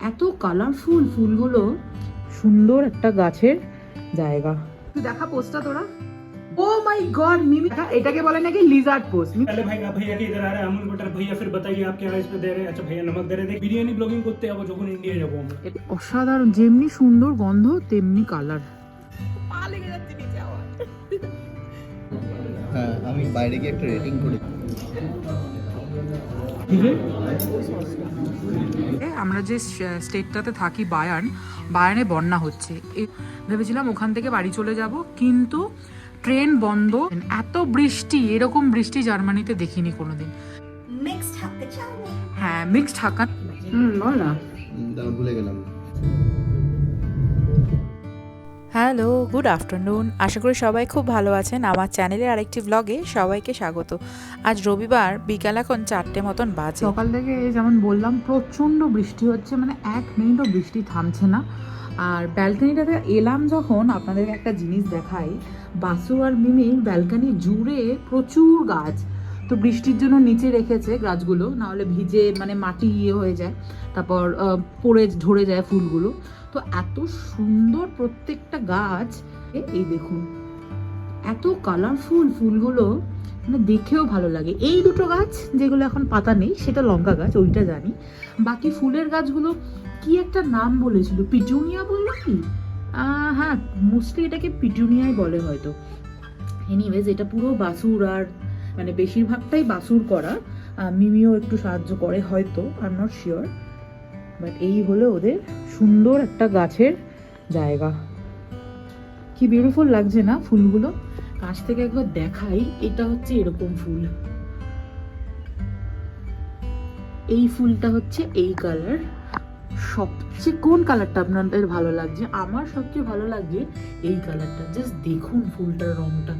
এত কালারফুল ফুলগুলো সুন্দর একটা গাছের জায়গা তুই দেখা পোস্টটা তোরা ও মাই গড মিমি এটাকে বলে নাকি লিজার্ড পোস্ট पहले भाई आप भैया के इधर आ रहे हैं अमूल बटर भैया फिर बताइए आप क्या इस पे दे रहे हैं अच्छा भैया नमक दे रहे हैं बिरयानी ब्लॉगिंग করতে যাবো যখন ইন্ডিয়া যাবো আমরা অসাধারণ যেমনি সুন্দর গন্ধ তেমনি কালার হ্যাঁ আমি বাইরে গিয়ে একটা রেটিং করি আমরা যে স্টেটটাতে থাকি বায়ান বায়ানে বন্যা হচ্ছে। ভেবেছিলাম ওখান থেকে বাড়ি চলে যাব কিন্তু ট্রেন বন্ধ। এত বৃষ্টি এরকম বৃষ্টি জার্মানিতে দেখিনি কোনোদিন। মিক্সড হ্যাঁ মিক্সড হাকা হুম বল না। ভুলে গেলাম। Hello, good afternoon. আশা করি সবাই খুব ভালো আছেন। আমার চ্যানেলের আরেকটি ব্লগে সবাইকে স্বাগত। আজ রবিবার, বিকাল এখন চারটে মতন বাজে। সকাল থেকে যেমন বললাম, প্রচণ্ড বৃষ্টি হচ্ছে মানে এক মিনিটও বৃষ্টি থামছে না। আর ব্যালকানিটাতে এলাম যখন আপনাদের একটা জিনিস দেখাই। বাসু আর মিমি ব্যালকানি জুড়ে প্রচুর গাছ। তো বৃষ্টির জন্য নিচে রেখেছে গাছগুলো, নাহলে ভিজে মানে মাটি ইয়ে হয়ে যায়। তারপর পড়ে, ঝরে যায় ফুলগুলো। তো এত সুন্দর প্রত্যেকটা গাছ। এই দেখুন, এত কালারফুল ফুলগুলো মানে দেখেও ভালো লাগে। এই দুটো গাছ যেগুলো এখন পাতা নেই, সেটা লঙ্কা গাছ, ওইটা জানি। বাকি ফুলের গাছগুলো কি একটা নাম বলেছিল? পিটুনিয়া বলল কি? হ্যাঁ মোস্টলি এটাকে পিটুনিয়াই বলে হয়তো। এনিওয়েজ এটা পুরো বাসুর আর মানে বেশিরভাগটাই বাসুর করা। মিমিও একটু সাহায্য করে হয়তো এম নট শিওর বাট এই হলো ওদের সুন্দর একটা গাছের জায়গা। কি বিউটিফুল লাগছে না ফুলগুলো? কাছ থেকে একবার দেখাই, এটা হচ্ছে এরকম ফুল। এই ফুলটা হচ্ছে এই কালার সবচেয়ে কোন কালারটা আপনাদের ভালো লাগছে? আমার সবচেয়ে ভালো লাগছে এই কালারটা জাস্ট দেখুন ফুলটার রংটা।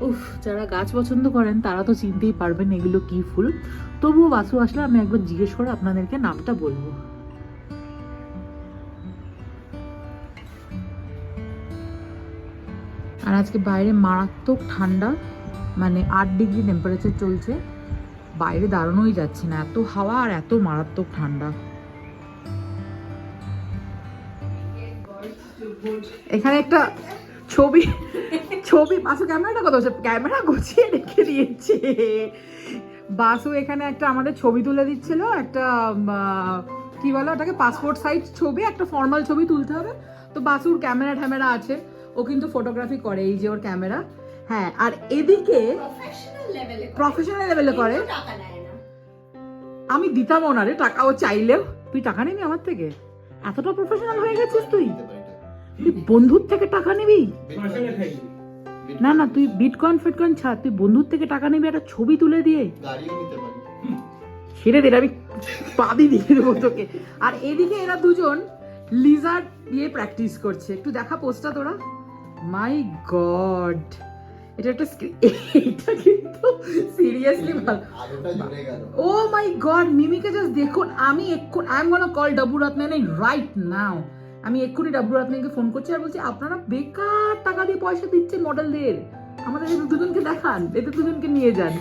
উফ, যারা গাছ পছন্দ করেন, তারা তো চিনতেই পারবেন এগুলো কি ফুল। তবুও বাসু আসলে আমি একবার জিজ্ঞেস করে আপনাদেরকে নামটা বলব। আর আজকে বাইরে মারাত্মক ঠান্ডা মানে আট ডিগ্রি টেম্পারেচার চলছে। বাইরে দাঁড়ানোই যাচ্ছে না, এত হাওয়া আর এত মারাত্মক ঠান্ডা। এখানে একটা ছবি ছবি, বাসু, ক্যামেরাটা কত ক্যামেরা গুছিয়ে রেখে দিয়েছে। বাসু এখানে একটা আমাদের ছবি তুলে দিচ্ছিল, একটা কি বলো ওটাকে? পাসপোর্ট সাইজ ছবি, একটা ফর্মাল ছবি তুলতে হবে। তো বাসুর ক্যামেরা ট্যামেরা আছে। ও কিন্তু ফটোগ্রাফি করে এই যে ওর ক্যামেরা হ্যাঁ আর এদিকে প্রফেশনাল লেভেলে প্রফেশনাল লেভেলে করে। টাকা না। আমি দিতাম ওনারে টাকা ও চাইলেও। তুই টাকা নিবি আমার থেকে? এতটা প্রফেশনাল হয়ে গেছিস তুই। তুই বন্ধুর থেকে টাকা নিবি? না না তুই বিটকয়েন ফিটকয়েন ছাড়। তুই বন্ধুর থেকে টাকা নিবি একটা ছবি তুলে দিয়ে। গাড়িও ছেড়ে দে আমি পাদি দিয়ে দেবো তোকে। আর এদিকে এরা দুজন লিজার্ড দিয়ে প্র্যাকটিস করছে। একটু দেখা পোস্টটা তোরা। মাই গড এটা একটা এটা কিন্তু সিরিয়াসলি ভালো। ও মাই গড মিমিকে জাস্ট দেখুন আমি এক্ষুন I am gonna call Dabboo Ratnani right now আমি এক্ষুনি ডাব্বু রত্নানকে ফোন করছি আর বলছি আপনারা বেকার টাকা দিয়ে পয়সা দিচ্ছেন মডেলদের আমাদের এদের দুজনকে দেখান এদের দুজনকে নিয়ে যান।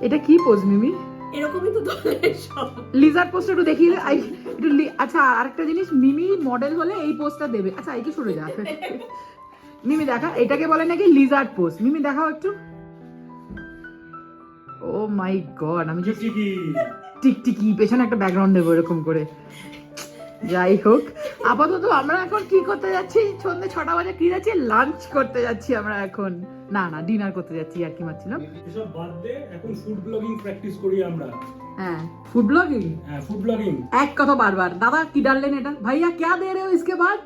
এটা কি পোজ মিমি? এরকমই তো তোদের সব। লিজার পোস্ট একটু দেখিয়ে আই একটু আচ্ছা আরেকটা জিনিস মিমি মডেল হলে এই পোস্টটা দেবে। আচ্ছা একে সরে যা। মিমি দেখা এটাকে বলে নাকি লিজার্ড পোস্ট মিমি দেখাও একটু। ও মাই গড আমি টিকটিকি। পেছনে একটা ব্যাকগ্রাউন্ড দেবো এরকম করে। যাই হোক আপাতত আমরা এখন কি করতে যাচ্ছি সন্ধ্যে ছটা বাজে কি যাচ্ছি লাঞ্চ করতে যাচ্ছি আমরা এখন না না ডিনার করতে যাচ্ছি আর কি মারছিলাম এসব বাদ দে এখন ফুড ব্লগিং প্র্যাকটিস করি আমরা হ্যাঁ ফুড ব্লগিং হ্যাঁ ফুড ব্লগিং एक कथो बार बार दादा की डाल लेने भैया क्या दे रहे हो इसके बाद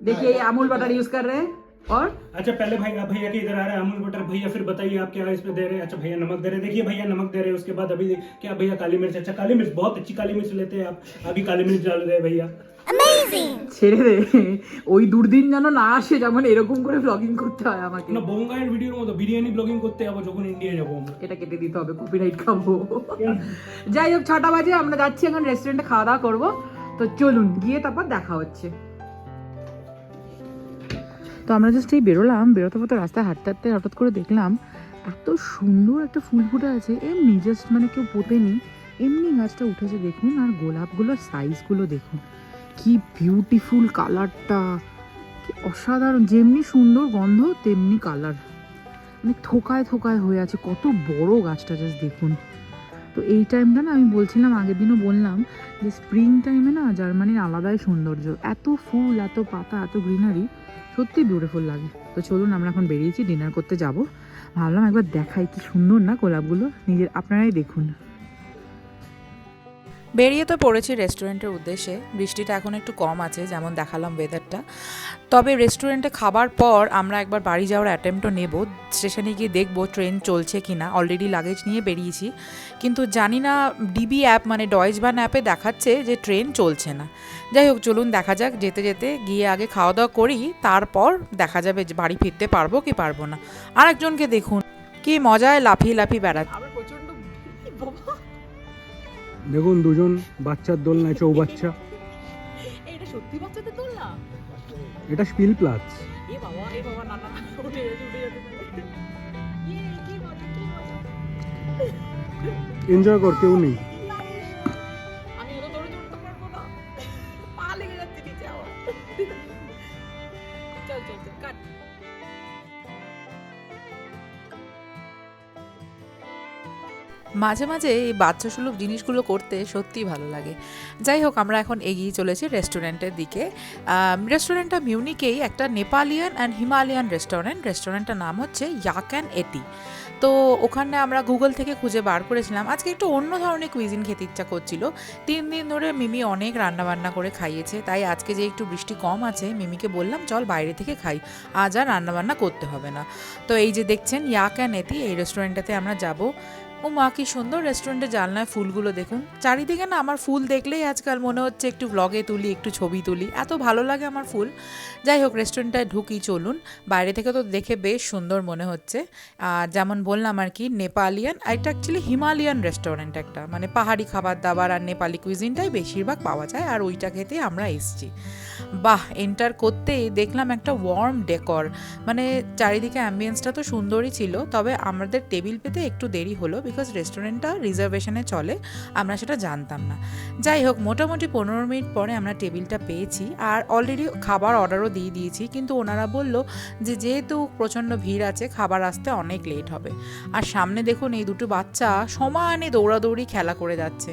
देखिए ये अमूल बटर यूज कर रहे हैं और अच्छा पहले भाई आप भैया के इधर आ रहे हैं अमूल बटर भैया फिर बताइए आप क्या इस पे दे रहे हैं अच्छा भैया नमक दे रहे हैं देखिए भैया नमक दे रहे हैं उसके बाद अभी क्या भैया काली मिर्च अच्छा काली मिर्च बहुत अच्छी काली मिर्च लेते हैं आप अभी काली मिर्च डाल रहे हैं भैया ছেড়ে দে ওই দুর্দিন যেন না আসে যেমন এরকম করে ব্লগিং করতে হয় আমাকে না বোঙ্গায়ের ভিডিওর মতো বিরিয়ানি ব্লগিং করতে যাবো যখন ইন্ডিয়া যাবো আমরা এটা কেটে দিতে হবে কপিরাইট খাবো যাই হোক ছটা বাজে আমরা যাচ্ছি এখন রেস্টুরেন্টে খাওয়া দাওয়া করবো তো চলুন গিয়ে তারপর দেখা হচ্ছে তো আমরা জাস্ট এই বেরোলাম, বেরোতে বেরোতে রাস্তায় হাঁটতে হাঁটতে হঠাৎ করে দেখলাম এত সুন্দর একটা ফুল ফুটে আছে, এমনি জাস্ট মানে কেউ পোতেনি এমনি গাছটা উঠেছে দেখুন, আর গোলাপগুলোর সাইজগুলো দেখুন। কি বিউটিফুল কালারটা কি অসাধারণ, যেমনি সুন্দর গন্ধ, তেমনি কালার মানে থোকায় থোকায় হয়ে আছে, কত বড় গাছটা জাস্ট দেখুন। তো এই টাইমটা না আমি বলছিলাম, আগের দিনও বললাম যে স্প্রিং টাইমে না জার্মানির আলাদাই সৌন্দর্য। এত ফুল, এত পাতা, এত গ্রিনারি সত্যি বিউটিফুল লাগে। তো চলুন আমরা এখন বেরিয়েছি ডিনার করতে যাব। ভাবলাম একবার দেখাই কি সুন্দর না গোলাপগুলো নিজের, আপনারাই দেখুন। বেরিয়ে তো পড়েছি রেস্টুরেন্টের উদ্দেশ্যে। বৃষ্টিটা এখন একটু কম আছে, যেমন দেখালাম ওয়েদারটা তবে রেস্টুরেন্টে খাবার পর আমরা একবার বাড়ি যাওয়ার অ্যাটেম্পটও নেব। স্টেশনে গিয়ে দেখব ট্রেন চলছে কি না অলরেডি লাগেজ নিয়ে বেরিয়েছি। কিন্তু জানি না ডিবি অ্যাপ মানে ডয়েজ বান অ্যাপে দেখাচ্ছে যে ট্রেন চলছে না। যাই হোক, চলুন দেখা যাক। যেতে যেতে গিয়ে আগে খাওয়া দাওয়া করি, তারপর দেখা যাবে বাড়ি ফিরতে পারব কি পারব না। আরেকজনকে দেখুন। কি মজায় লাফিয়ে লাফিয়ে বেড়াচ্ছে। দেখুন দুজন বাচ্চার দোলনায় চৌবাচ্চা। এটা সত্যি বাচ্চাদের এটা স্পিল প্লাস এ বাবা এ বাবা না না উঠে উঠে যেতে। এনজয় কর কেউ নেই। মাঝে মাঝে এই বাচ্চা সুলভ জিনিসগুলো করতে সত্যিই ভালো লাগে। যাই হোক, আমরা এখন এগিয়ে চলেছি রেস্টুরেন্টের দিকে। রেস্টুরেন্টটা মিউনিকেই একটা নেপালিয়ান অ্যান্ড হিমালয়ান রেস্টুরেন্ট। রেস্টুরেন্টটার নাম হচ্ছে ইয়াক অ্যান্ড এটি। তো ওখানে আমরা গুগল থেকে খুঁজে বার করেছিলাম। আজকে একটু অন্য ধরনের কুইজিন খেতে ইচ্ছা করছিল। তিন দিন ধরে মিমি অনেক রান্নাবান্না করে খাইয়েছে। তাই আজকে যে একটু বৃষ্টি কম আছে, মিমিকে বললাম, চল বাইরে থেকে খাই। আজ আর রান্নাবান্না করতে হবে না। তো এই যে দেখছেন ইয়াক অ্যান্ড এটি, এই রেস্টুরেন্টটাতে আমরা যাব। ও মা কি সুন্দর রেস্টুরেন্টে জানলায় ফুলগুলো দেখুন। চারিদিকে না আমার ফুল দেখলেই আজকাল মনে হচ্ছে একটু ব্লগে তুলি, একটু ছবি তুলি। এত ভালো লাগে আমার ফুল। যাই হোক রেস্টুরেন্টটায় ঢুকি, চলুন। বাইরে থেকে তো দেখে বেশ সুন্দর মনে হচ্ছে। আর যেমন বললাম আর কি, নেপালিয়ান, আর এটা অ্যাকচুয়ালি হিমালয়ান রেস্টুরেন্ট একটা। মানে পাহাড়ি খাবার দাবার আর নেপালি কুইজিনটাই বেশিরভাগ পাওয়া যায়, আর ওইটা খেতে আমরা এসছি। বাহ এন্টার করতেই দেখলাম একটা ওয়ার্ম ডেকর মানে চারিদিকে অ্যাম্বিয়েন্সটা তো সুন্দরই ছিল, তবে আমাদের টেবিল পেতে একটু দেরি হলো বিকজ রেস্টুরেন্টটা রিজার্ভেশনে চলে, আমরা সেটা জানতাম না। যাই হোক, মোটামুটি পনেরো মিনিট পরে আমরা টেবিলটা পেয়েছি, আর অলরেডি খাবার অর্ডারও দিয়ে দিয়েছি, কিন্তু ওনারা বলল যে যেহেতু প্রচণ্ড ভিড় আছে, খাবার আসতে অনেক লেট হবে। আর সামনে দেখুন, এই দুটো বাচ্চা সমানে দৌড়াদৌড়ি খেলা করে যাচ্ছে।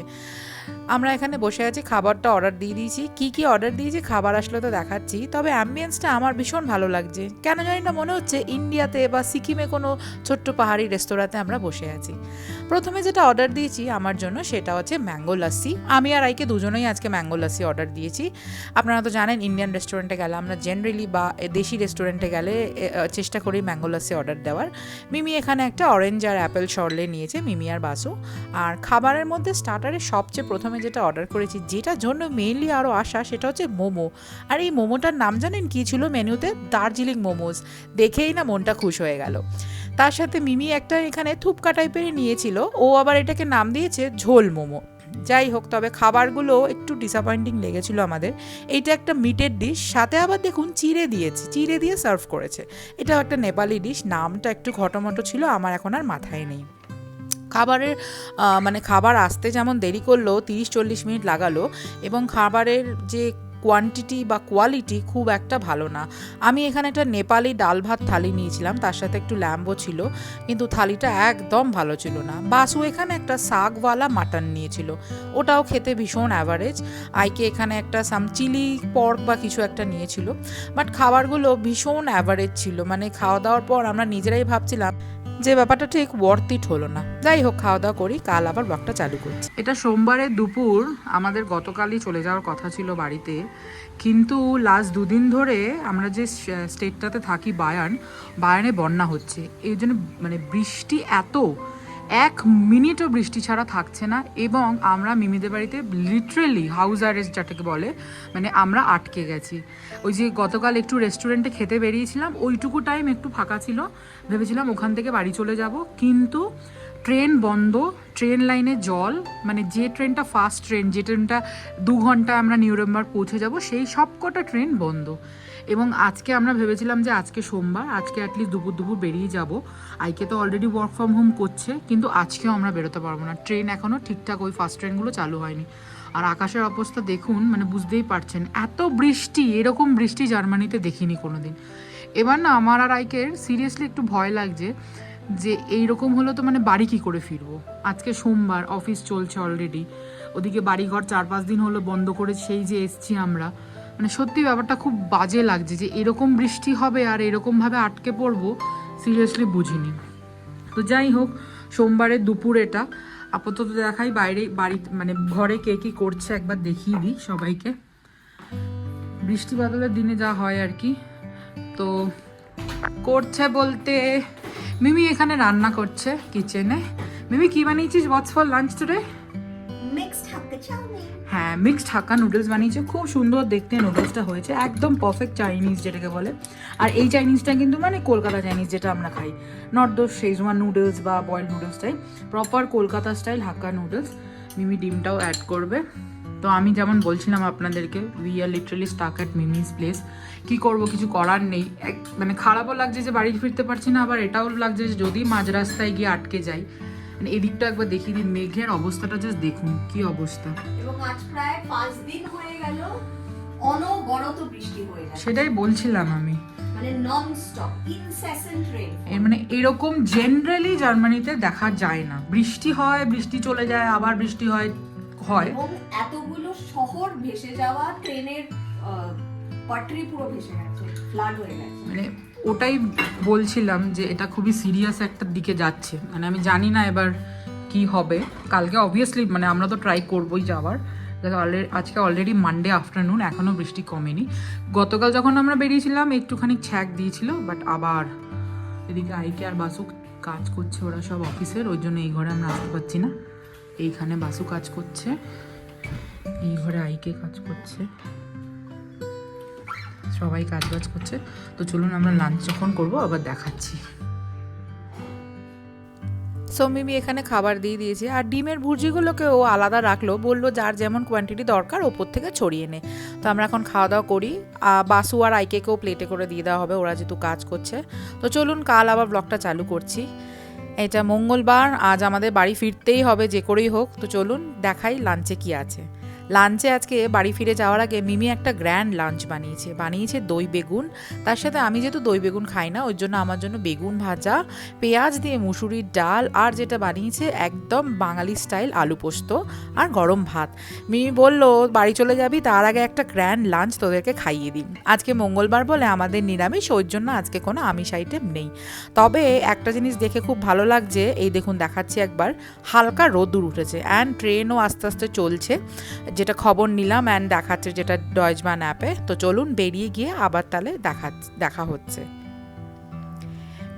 আমরা এখানে বসে আছি, খাবারটা অর্ডার দিয়ে দিয়েছি। কি কি অর্ডার দিয়েছি, খাবার আসলে তো দেখাচ্ছি। তবে অ্যাম্বিয়েন্সটা আমার ভীষণ ভালো লাগছে। কেন জানি না মনে হচ্ছে ইন্ডিয়াতে বা সিকিমে কোনো ছোট্ট পাহাড়ি রেস্তোরাঁতে আমরা বসে আছি। প্রথমে যেটা অর্ডার দিয়েছি আমার জন্য সেটা হচ্ছে ম্যাঙ্গো লাস্সি আমি আর আইকে দুজনেই আজকে ম্যাঙ্গো লাস্সি অর্ডার দিয়েছি। আপনারা তো জানেন ইন্ডিয়ান রেস্টুরেন্টে গেলে আমরা জেনারেলি বা দেশি রেস্টুরেন্টে গেলে চেষ্টা করি ম্যাঙ্গো লাস্সি অর্ডার দেওয়ার। মিমি এখানে একটা অরেঞ্জ আর অ্যাপেল শর্লে নিয়েছে, মিমি আর বাসু। আর খাবারের মধ্যে স্টার্টারে সবচেয়ে প্রথমে যেটা অর্ডার করেছি, যেটার জন্য মেইনলি আরও আসা সেটা হচ্ছে মোমো। আর এই মোমোটার নাম জানেন কী ছিল মেনুতে? দার্জিলিং মোমোজ দেখেই না মনটা খুশ হয়ে গেল। তার সাথে মিমি একটা এখানে থুপকা টাইপেরই নিয়েছিল। ও আবার এটাকে নাম দিয়েছে ঝোল মোমো। যাই হোক, তবে খাবারগুলো একটু ডিসঅ্যাপয়েন্টিং লেগেছিল আমাদের। এইটা একটা মিটের ডিশ সাথে আবার দেখুন চিড়ে দিয়েছে। চিড়ে দিয়ে সার্ভ করেছে। এটাও একটা নেপালি ডিশ নামটা একটু ঘটমটো ছিল, আমার এখন আর মাথায় নেই। খাবারের মানে খাবার আসতে যেমন দেরি করল, তিরিশ চল্লিশ মিনিট লাগালো এবং খাবারের যে কোয়ান্টিটি বা কোয়ালিটি খুব একটা ভালো না। আমি এখানে একটা নেপালি ডাল ভাত থালি নিয়েছিলাম, তার সাথে একটু ল্যাম্বো ছিল, কিন্তু থালিটা একদম ভালো ছিল না। বাসু এখানে একটা শাকওয়ালা মাটন নিয়েছিল, ওটাও খেতে ভীষণ অ্যাভারেজ আইকে এখানে একটা সাম চিলি পর্ক বা কিছু একটা নিয়েছিল বাট খাবারগুলো ভীষণ অ্যাভারেজ ছিল মানে খাওয়া দাওয়ার পর আমরা নিজেরাই ভাবছিলাম যে ব্যাপারটা ঠিক ওয়ার্থ হলো না। যাই হোক খাওয়া দাওয়া করি, কাল আবার ব্লগটা চালু করছি। এটা সোমবারের দুপুর, আমাদের গতকালই চলে যাওয়ার কথা ছিল বাড়িতে। কিন্তু লাস্ট দুদিন ধরে আমরা যে স্টেটটাতে থাকি, বায়ান, বায়ানে বন্যা হচ্ছে। এই জন্য মানে বৃষ্টি এত এক মিনিটও বৃষ্টি ছাড়া থাকছে না এবং আমরা মিমিদের বাড়িতে লিটারেলি হাউস অ্যারেস্ট যেটাকে বলে মানে আমরা আটকে গেছি। ওই যে গতকাল একটু রেস্টুরেন্টে খেতে বেরিয়েছিলাম, ওইটুকু টাইম একটু ফাঁকা ছিল। ভেবেছিলাম ওখান থেকে বাড়ি চলে যাব, কিন্তু ট্রেন বন্ধ ট্রেন লাইনে জল মানে যে ট্রেনটা ফার্স্ট ট্রেন যে ট্রেনটা দু ঘণ্টা আমরা নিউরেম্বার পৌঁছে যাব, সেই সবকটা ট্রেন বন্ধ। এবং আজকে আমরা ভেবেছিলাম যে আজকে সোমবার, আজকে অ্যাটলিস্ট দুপুর দুপুর বেরিয়ে যাব। আইকে তো অলরেডি ওয়ার্ক ফ্রম হোম করছে, কিন্তু আজকেও আমরা বেরোতে পারব না। ট্রেন এখনও ঠিকঠাক ওই ফার্স্ট ট্রেনগুলো চালু হয়নি। আর আকাশের অবস্থা দেখুন মানে বুঝতেই পারছেন, এত বৃষ্টি, এরকম বৃষ্টি জার্মানিতে দেখিনি কোনো দিন এবার না, আমার আর আইকের সিরিয়াসলি একটু ভয় লাগছে যে এই রকম হলো তো মানে বাড়ি কি করে ফিরবো? আজকে সোমবার অফিস চলছে অলরেডি ওদিকে বাড়িঘর চার পাঁচ দিন হলো বন্ধ করে সেই যে এসছি আমরা। মানে সত্যি ব্যাপারটা খুব বাজে লাগছে যে এরকম বৃষ্টি হবে আর এরকমভাবে আটকে পড়ব সিরিয়াসলি বুঝিনি। তো যাই হোক সোমবারের দুপুর এটা। আপাতত দেখাই বাইরে, বাড়ি মানে ঘরে কে কী করছে একবার দেখিয়ে দিই সবাইকে। বৃষ্টি বাদলের দিনে যা হয় আর কি। তো করছে বলতে, মিমি এখানে রান্না করছে কিচেনে মিমি, কি বানিয়েছিস? What's for lunch today chowmein. হ্যাঁ মিক্সড হাক্কা নুডলস বানিয়েছে। খুব সুন্দর দেখতে নুডলসটা হয়েছে। একদম পারফেক্ট চাইনিজ যেটাকে বলে। আর এই চাইনিজটা কিন্তু মানে কলকাতা চাইনিজ যেটা আমরা খাই। নট দোজ শেজওয়ান নুডলস বা boil নুডলসটাই proper Kolkata style hakka noodles Mimi ডিমটাও add করবে। তো আমি যেমন বলছিলাম আপনাদেরকে we are literally stuck at Mimi's place কী করব, কিছু করার নেই। এক মানে খারাপও লাগছে যে বাড়ি ফিরতে পারছি না, আবার এটাও লাগছে যে যদি মাঝ রাস্তায় গিয়ে আটকে যাই মানে এদিকটা একবার দেখিয়ে দিন মেঘের অবস্থাটা জাস্ট দেখুন কি অবস্থা। এবং আজ প্রায় পাঁচ দিন হয়ে গেল অনবরত বৃষ্টি হয়ে যাচ্ছে সেটাই বলছিলাম আমি। মানে নন স্টপ ইনসেসেন্ট রেন এর মানে এরকম জেনারেলি জার্মানিতে দেখা যায় না। বৃষ্টি হয় বৃষ্টি চলে যায় আবার বৃষ্টি হয় হয়। এবং এতগুলো শহর ভেসে যাওয়া ট্রেনের পাটরি পুরো ভেসে গেছে ফ্লাড হয়ে গেছে। মানে ওটাই বলছিলাম যে এটা খুবই সিরিয়াস একটা দিকে যাচ্ছে। মানে আমি জানি না এবার কি হবে। কালকে অবভিয়াসলি মানে আমরা তো ট্রাই করবোই যাওয়ার। আজকে অলরেডি মানডে আফটারনুন এখনও বৃষ্টি কমেনি। গতকাল যখন আমরা বেরিয়েছিলাম, একটুখানি ছ্যাক দিয়েছিল বাট আবার এদিকে আইকে আর বাসু কাজ করছে ওরা সব অফিসের ওই জন্য এই ঘরে আমরা আসতে পারছি না। এইখানে বাসু কাজ করছে, এই ঘরে আইকে কাজ করছে। সবাই কাজ বাজ করছে। তো চলুন আমরা লাঞ্চ যখন করব, আবার দেখাচ্ছি। সো মিমি এখানে খাবার দিয়ে দিয়েছে। আর ডিমের ভুর্জিগুলোকে ও আলাদা রাখল। বলল, যার যেমন কোয়ান্টিটি দরকার, ওপর থেকে ছড়িয়ে নে। তো আমরা এখন খাওয়া দাওয়া করি। বাসু আর আইকেকেও প্লেটে করে দিয়ে দেওয়া হবে। ওরা যেহেতু কাজ করছে। তো চলুন, কাল আবার ব্লগটা চালু করছি। এটা মঙ্গলবার। আজ আমাদের বাড়ি ফিরতেই হবে, যে করেই হোক। তো চলুন, দেখাই লাঞ্চে কি আছে। লাঞ্চে আজকে বাড়ি ফিরে যাওয়ার আগে মিমি একটা গ্র্যান্ড লাঞ্চ বানিয়েছে। বানিয়েছে দই বেগুন। তার সাথে আমি যেহেতু দই বেগুন খাই না, ওই জন্য আমার জন্য বেগুন ভাজা, পেঁয়াজ দিয়ে মুসুরির ডাল, আর যেটা বানিয়েছে একদম বাঙালি স্টাইল আলু পোস্ত আর গরম ভাত। মিমি বলল, বাড়ি চলে যাবি, তার আগে একটা গ্র্যান্ড লাঞ্চ তোদেরকে খাইয়ে দিই। আজকে মঙ্গলবার বলে আমাদের নিরামিষ, ওই জন্য আজকে কোনো আমিষ আইটেম নেই। তবে একটা জিনিস দেখে খুব ভালো লাগছে, এই দেখুন দেখাচ্ছি একবার, হালকা রোদ্দুর উঠেছে। অ্যান্ড ট্রেনও আস্তে আস্তে চলছে। যেটা খবর নিলাম অ্যান্ড দেখাচ্ছে যেটা ডয়জমান অ্যাপে তো চলুন বেরিয়ে গিয়ে আবার তাহলে দেখা দেখা হচ্ছে।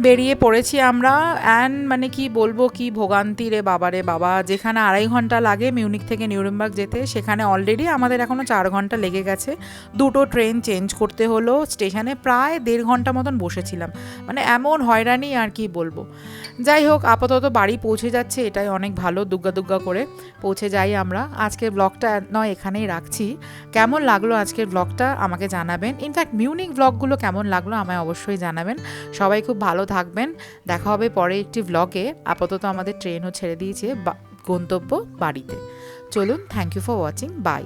বেরিয়ে পড়েছি আমরা অ্যান্ড মানে কি বলব কি ভোগান্তি রে বাবা রে বাবা, যেখানে আড়াই ঘণ্টা লাগে মিউনিক থেকে নিউরেমবার্গ যেতে, সেখানে অলরেডি আমাদের এখনও চার ঘণ্টা লেগে গেছে। দুটো ট্রেন চেঞ্জ করতে হলো স্টেশনে প্রায় দেড় ঘণ্টা মতন বসেছিলাম। মানে এমন হয়রানি আর কি বলব। যাই হোক, আপাতত বাড়ি পৌঁছে যাচ্ছে, এটাই অনেক ভালো, দুগ্গা দুগ্গা করে পৌঁছে যাই আমরা। আজকের ব্লগটা নয়, এখানেই রাখছি। কেমন লাগল আজকের ব্লগটা আমাকে জানাবেন। ইনফ্যাক্ট মিউনিক ব্লগগুলো কেমন লাগল আমায় অবশ্যই জানাবেন। সবাই খুব ভালো থাকবেন। দেখা হবে পরে একটি ব্লগে আপাতত আমাদের ট্রেনও ছেড়ে দিয়েছে গন্তব্য বাড়িতে। চলুন thank you for watching bye